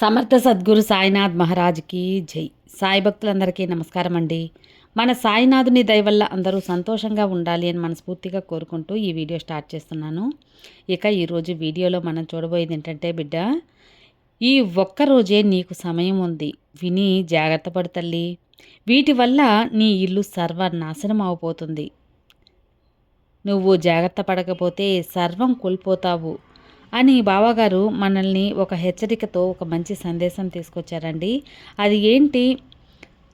సమర్థ సద్గురు సాయినాథ్ మహారాజ్కి జై. సాయి భక్తులందరికీ నమస్కారం అండి. మన సాయినాథుని దయ వల్ల అందరూ సంతోషంగా ఉండాలి అని మనస్ఫూర్తిగా కోరుకుంటూ ఈ వీడియో స్టార్ట్ చేస్తున్నాను. ఇక ఈరోజు వీడియోలో మనం చూడబోయేది ఏంటంటే బిడ్డ ఈ ఒక్కరోజే నీకు సమయం ఉంది. విని జాగ్రత్త పడు తల్లి. వీటి వల్ల నీ ఇల్లు సర్వనాశనం అవబోతుంది. నువ్వు జాగ్రత్త పడకపోతే సర్వం కోల్పోతావు. అని బావగారు మనల్ని ఒక హెచ్చరికతో ఒక మంచి సందేశం తీసుకొచ్చారండి. అది ఏంటి?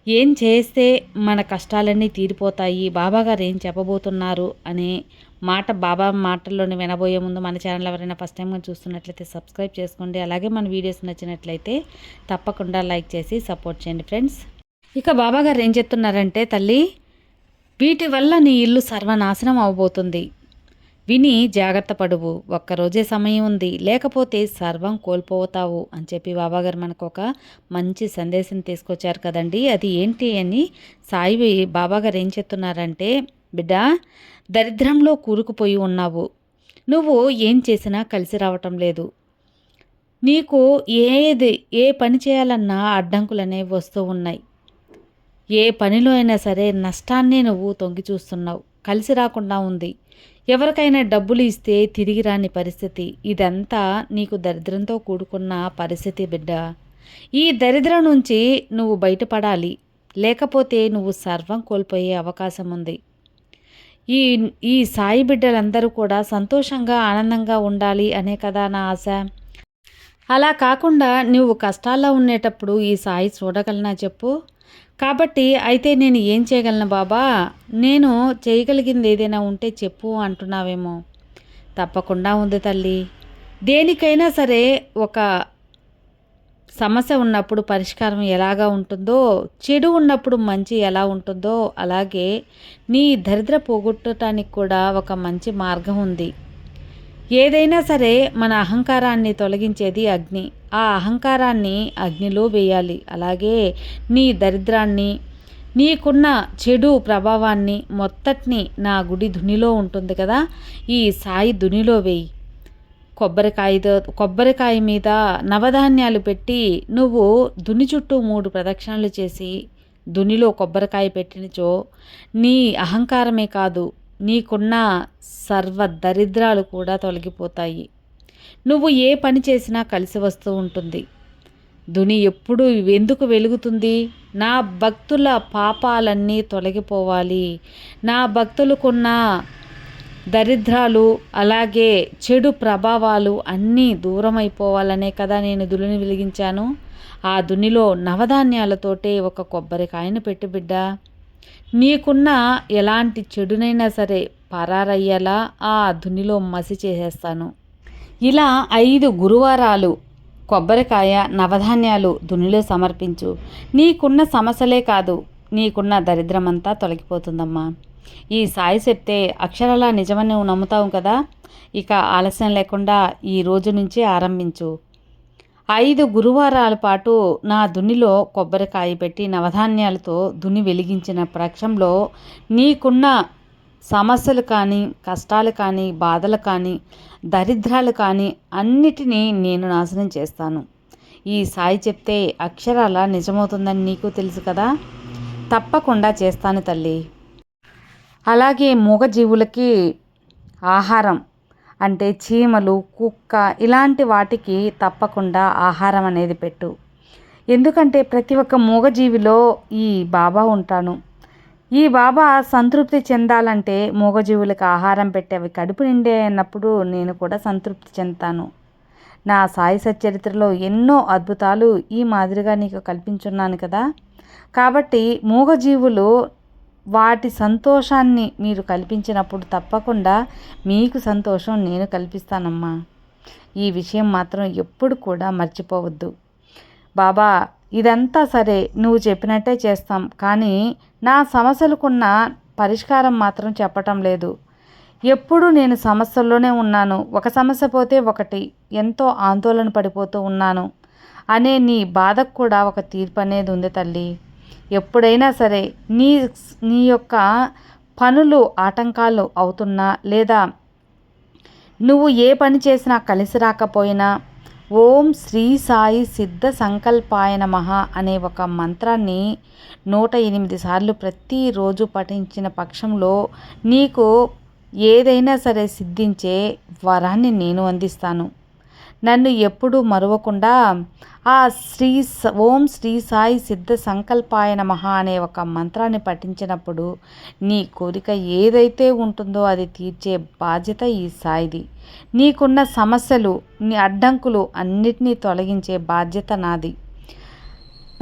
ఏం చేస్తే మన కష్టాలన్నీ తీరిపోతాయి? బాబాగారు ఏం చెప్పబోతున్నారు? అనే మాట బాబా మాటల్లోని వినబోయే ముందు మన ఛానల్ ఎవరైనా ఫస్ట్ టైంగా చూస్తున్నట్లయితే సబ్స్క్రైబ్ చేసుకోండి. అలాగే మన వీడియోస్ నచ్చినట్లయితే తప్పకుండా లైక్ చేసి సపోర్ట్ చేయండి ఫ్రెండ్స్. ఇక బాబాగారు ఏం చెప్తున్నారంటే తల్లి వీటి వల్ల నీ ఇల్లు సర్వనాశనం అవబోతుంది. విని జాగ్రత్త పడువు. ఒక్కరోజే సమయం ఉంది. లేకపోతే సర్వం కోల్పోతావు అని చెప్పి బాబాగారు మనకు ఒక మంచి సందేశం తీసుకొచ్చారు కదండి. అది ఏంటి అని సాయి బాబాగారు ఏం చెప్తున్నారంటే బిడ్డ దరిద్రంలో కూరుకుపోయి ఉన్నావు. నువ్వు ఏం చేసినా కలిసి రావటం లేదు. నీకు ఏది ఏ పని చేయాలన్నా అడ్డంకులు అనేవి వస్తూ ఉన్నాయి. ఏ పనిలో అయినా సరే నష్టాన్నే నువ్వు తొంగి చూస్తున్నావు. కలిసి రాకుండా ఉంది. ఎవరికైనా డబ్బులు ఇస్తే తిరిగి రాని పరిస్థితి. ఇదంతా నీకు దరిద్రంతో కూడుకున్న పరిస్థితి బిడ్డ. ఈ దరిద్రం నుంచి నువ్వు బయటపడాలి. లేకపోతే నువ్వు సర్వం కోల్పోయే అవకాశం ఉంది. ఈ ఈ సాయి బిడ్డలందరూ కూడా సంతోషంగా ఆనందంగా ఉండాలి అనే కదా నా ఆశ. అలా కాకుండా నువ్వు కష్టాల్లో ఉండేటప్పుడు ఈ సాయి చూడగలనా చెప్పు? కాబట్టి అయితే నేను ఏం చేయగలను బాబా? నేను చేయగలిగింది ఏదైనా ఉంటే చెప్పు అంటున్నావేమో. తప్పకుండా ఉంది తల్లి. దేనికైనా సరే ఒక సమస్య ఉన్నప్పుడు పరిష్కారం ఎలాగా ఉంటుందో చెడు ఉన్నప్పుడు మంచి ఎలా ఉంటుందో అలాగే నీ దరిద్ర పోగొట్టడానికి కూడా ఒక మంచి మార్గం ఉంది. ఏదైనా సరే మన అహంకారాన్ని తొలగించేది అగ్ని. ఆ అహంకారాన్ని అగ్నిలో వేయాలి. అలాగే నీ దరిద్రాన్ని నీకున్న చెడు ప్రభావాన్ని మొత్తటిని నా గుడి ధునిలో ఉంటుంది కదా ఈ సాయి ధునిలో వేయి. కొబ్బరికాయతో కొబ్బరికాయ మీద నవధాన్యాలు పెట్టి నువ్వు దుని చుట్టూ మూడు ప్రదక్షిణలు చేసి దునిలో కొబ్బరికాయ పెట్టినచో నీ అహంకారమే కాదు నీకున్న సర్వ దరిద్రాలు కూడా తొలగిపోతాయి. నువ్వు ఏ పని చేసినా కలిసి వస్తూ ఉంటుంది. దుని ఎప్పుడు ఎందుకు వెలుగుతుంది? నా భక్తుల పాపాలన్నీ తొలగిపోవాలి. నా భక్తులకున్న దరిద్రాలు అలాగే చెడు ప్రభావాలు అన్నీ దూరం అయిపోవాలనే కదా నేను దులిని వెలిగించాను. ఆ దునిలో నవధాన్యాలతోటే ఒక కొబ్బరికాయను పెట్టుబిడ్డ నీకున్న ఎలాంటి చెడునైనా సరే పరారయ్యేలా ఆ దునిలో మసి చేసేస్తాను. ఇలా ఐదు గురువారాలు కొబ్బరికాయ నవధాన్యాలు దునిలో సమర్పించు. నీకున్న సమస్యలే కాదు నీకున్న దరిద్రమంతా తొలగిపోతుందమ్మా. ఈ సాయి చెప్తే అక్షరాల నిజమని నువ్వు నమ్ముతావు కదా? ఇక ఆలస్యం లేకుండా ఈ రోజు నుంచి ఆరంభించు. ఐదు గురువారాల పాటు నా దునిలో కొబ్బరికాయ పెట్టి నవధాన్యాలతో దుని వెలిగించిన పక్షంలో నీకున్న సమస్యలు కానీ కష్టాలు కానీ బాధలు కానీ దరిద్రాలు కానీ అన్నిటినీ నేను నాశనం చేస్తాను. ఈ సాయి చెప్తే అక్షరాల నిజమవుతుందని నీకు తెలుసు కదా? తప్పకుండా చేస్తాను తల్లి. అలాగే మూగజీవులకి ఆహారం అంటే చీమలు కుక్క ఇలాంటి వాటికి తప్పకుండా ఆహారం అనేది పెట్టు. ఎందుకంటే ప్రతి ఒక్క మూగజీవిలో ఈ బాబా ఉంటాను. ఈ బాబా సంతృప్తి చెందాలంటే మూగజీవులకు ఆహారం పెట్టే అవి కడుపు నిండే అన్నప్పుడు నేను కూడా సంతృప్తి చెందుతాను. నా సాయి సచరిత్రలో ఎన్నో అద్భుతాలు ఈ మాదిరిగా నీకు కల్పించున్నాను కదా. కాబట్టి మూగజీవులు వాటి సంతోషాన్ని మీరు కల్పించినప్పుడు తప్పకుండా మీకు సంతోషం నేను కల్పిస్తానమ్మా. ఈ విషయం మాత్రం ఎప్పుడు కూడా మర్చిపోవద్దు. బాబా ఇదంతా సరే నువ్వు చెప్పినట్టే చేస్తాం. కానీ నా సమస్యలకున్న పరిష్కారం మాత్రం చెప్పటం లేదు. ఎప్పుడు నేను సమస్యల్లోనే ఉన్నాను. ఒక సమస్య పోతే ఒకటి. ఎంతో ఆందోళన పడిపోతూ ఉన్నాను. అనే నీ బాధకు కూడా ఒక తీర్పు అనేది ఉంది తల్లి. ఎప్పుడైనా సరే నీ నీ యొక్క పనులు ఆటంకాలు అవుతున్నా లేదా నువ్వు ఏ పని చేసినా కలిసి రాకపోయినా ఓం శ్రీ సాయి సిద్ధ సంకల్పాయ మహా అనే ఒక మంత్రాన్ని నూట ఎనిమిది సార్లు ప్రతిరోజు పఠించిన పక్షంలో నీకు ఏదైనా సరే సిద్ధించే వరాన్ని నేను అందిస్తాను. నన్ను ఎప్పుడూ మరువకుండా ఆ శ్రీ ఓం శ్రీ సాయి సిద్ధ సంకల్పాయ నమః అనే ఒక మంత్రాన్ని పఠించినప్పుడు నీ కోరిక ఏదైతే ఉంటుందో అది తీర్చే బాధ్యత ఈ సాయిది. నీకున్న సమస్యలు నీ అడ్డంకులు అన్నిటినీ తొలగించే బాధ్యత నాది.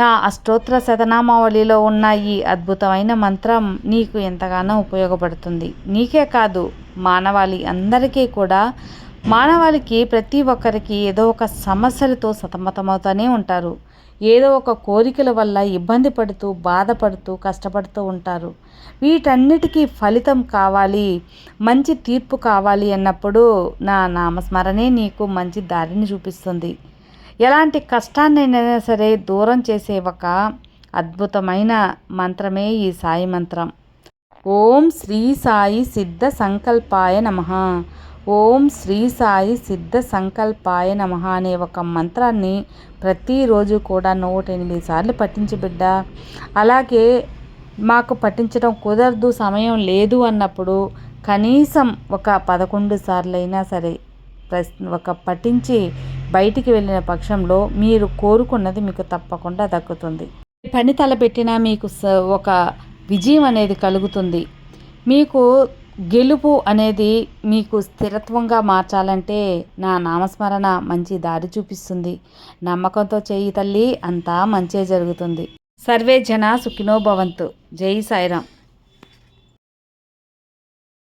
నా అష్టోత్తర శతనామావళిలో ఉన్న ఈ అద్భుతమైన మంత్రం నీకు ఎంతగానో ఉపయోగపడుతుంది. నీకే కాదు మానవాళి అందరికీ కూడా మానవాళికి ప్రతి ఒక్కరికి ఏదో ఒక సమస్యలతో సతమతమవుతూనే ఉంటారు. ఏదో ఒక కోరికల వల్ల ఇబ్బంది పడుతూ బాధపడుతూ కష్టపడుతూ ఉంటారు. వీటన్నిటికీ ఫలితం కావాలి మంచి తీర్పు కావాలి అన్నప్పుడు నా నామస్మరణే నీకు మంచి దారిని చూపిస్తుంది. ఎలాంటి కష్టాన్నైనా సరే దూరం చేసే ఒక అద్భుతమైన మంత్రమే ఈ సాయి మంత్రం. ఓం శ్రీ సాయి సిద్ధ సంకల్పాయ నమః. ఓం శ్రీ సాయి సిద్ధ సంకల్పాయ నమ అనే ఒక మంత్రాన్ని ప్రతిరోజు కూడా నూట ఎనిమిది సార్లు పఠించి బిడ్డ. అలాగే మాకు పఠించడం కుదరదు సమయం లేదు అన్నప్పుడు కనీసం ఒక పదకొండు సార్లు అయినా సరే ఒక పఠించి బయటికి వెళ్ళిన పక్షంలో మీరు కోరుకున్నది మీకు తప్పకుండా దక్కుతుంది. పని తలపెట్టినా మీకు స- ఒక విజయం అనేది కలుగుతుంది. మీకు గెలుపు అనేది మీకు స్థిరత్వంగా మార్చాలంటే నా నామస్మరణ మంచి దారి చూపిస్తుంది. నమ్మకంతో చేయి తల్లి అంతా మంచే జరుగుతుంది. సర్వే జన సుఖినోభవంతు జై సాయిరాం